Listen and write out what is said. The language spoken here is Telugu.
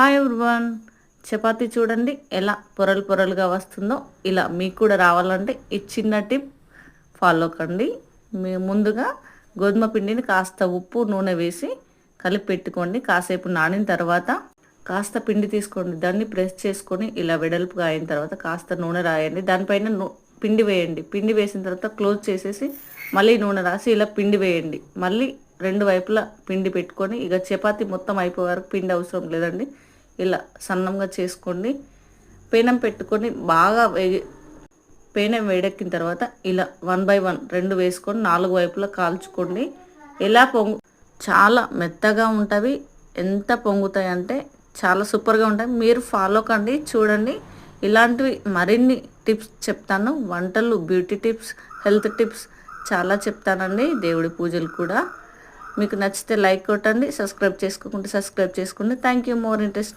Hi everyone. చపాతి చూడండి ఎలా పొరలు పొరలుగా వస్తుందో. ఇలా మీకు కూడా రావాలంటే ఈ చిన్న టిప్ ఫాలో కండి. మీ ముందుగా గోధుమ పిండిని కాస్త ఉప్పు నూనె వేసి కలిపి పెట్టుకోండి. కాసేపు నానిన తర్వాత కాస్త పిండి తీసుకోండి. దాన్ని ప్రెస్ చేసుకొని ఇలా వెడల్పుగా అయిన తర్వాత కాస్త నూనె రాయండి. దానిపైన పిండి వేయండి. పిండి వేసిన తర్వాత క్లోజ్ చేసేసి మళ్ళీ నూనె రాసి ఇలా పిండి వేయండి. మళ్ళీ రెండు వైపులా పిండి పెట్టుకొని ఇక చపాతి మొత్తం అయిపోయే వరకు పిండి అవసరం లేదండి. ఇలా సన్నంగా చేసుకోండి పేనం పెట్టుకొని బాగా వేగి పేనం వేడెక్కిన తర్వాత ఇలా వన్ బై వన్ రెండు వేసుకొని నాలుగు వైపులా కాల్చుకోండి. ఎలా పొంగు చాలా మెత్తగా ఉంటవి. ఎంత పొంగుతాయి అంటే చాలా సూపర్గా ఉంటాయి. మీరు ఫాలో కండి చూడండి. ఇలాంటివి మరిన్ని టిప్స్ చెప్తాను. వంటలు బ్యూటీ టిప్స్ హెల్త్ టిప్స్ చాలా చెప్తానండి. దేవుడి పూజలు కూడా. మీకు నచ్చితే లైక్ కొట్టండి సబ్స్క్రైబ్ చేసుకోకుండా సబ్స్క్రైబ్ చేసుకోండి. Thank you. More interest